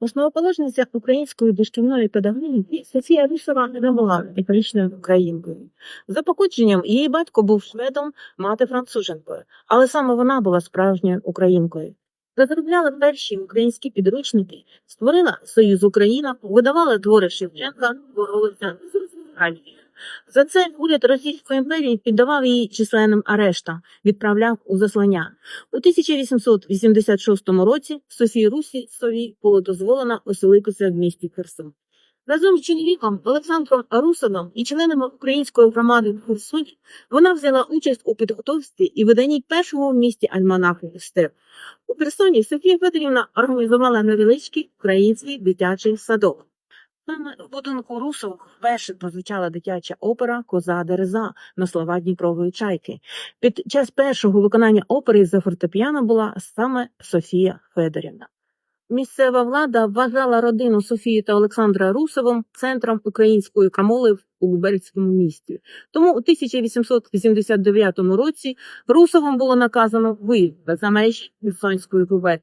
Основоположниця української дошкільної педагогіки Софія Русова не була етнічною українкою. За походженням її батько був шведом, мати француженкою, але саме вона була справжньою українкою. Розробляла перші українські підручники, створила Союз Україна, видавала твори Шевченка, боролася з Росією. За це уряд Російської імперії піддавав її численним арештам, відправляв у заслання. У 1886 році Софії Русі Сові було дозволено оселитися в місті Херсон. Разом з чоловіком Олександром Русовим і членами української громади в вона взяла участь у підготовці і виданні першого в місті альманаху «Степ». У Херсоні Софія Федорівна організувала невеличкий український дитячий садок. Саме в будинку Русових вперше прозвучала дитяча опера Коза Дереза на слова Дніпрової чайки. Під час першого виконання опери за фортепіано була саме Софія Федорівна. Місцева влада вважала родину Софії та Олександра Русовим центром української крамоли в Лубельському місті. Тому у 1889 році Русовим було наказано виїзд за межі Херсонської губернії.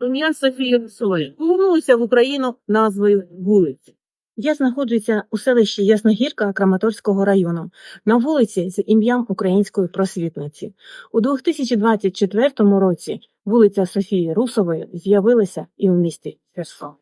Ім'я Софії Русової повернулося в Україну назвою вулиці. Я знаходжуся у селищі Ясногірка Краматорського району на вулиці з ім'ям української просвітниці. У 2024 році вулиця Софії Русової з'явилася і в місті Херсон.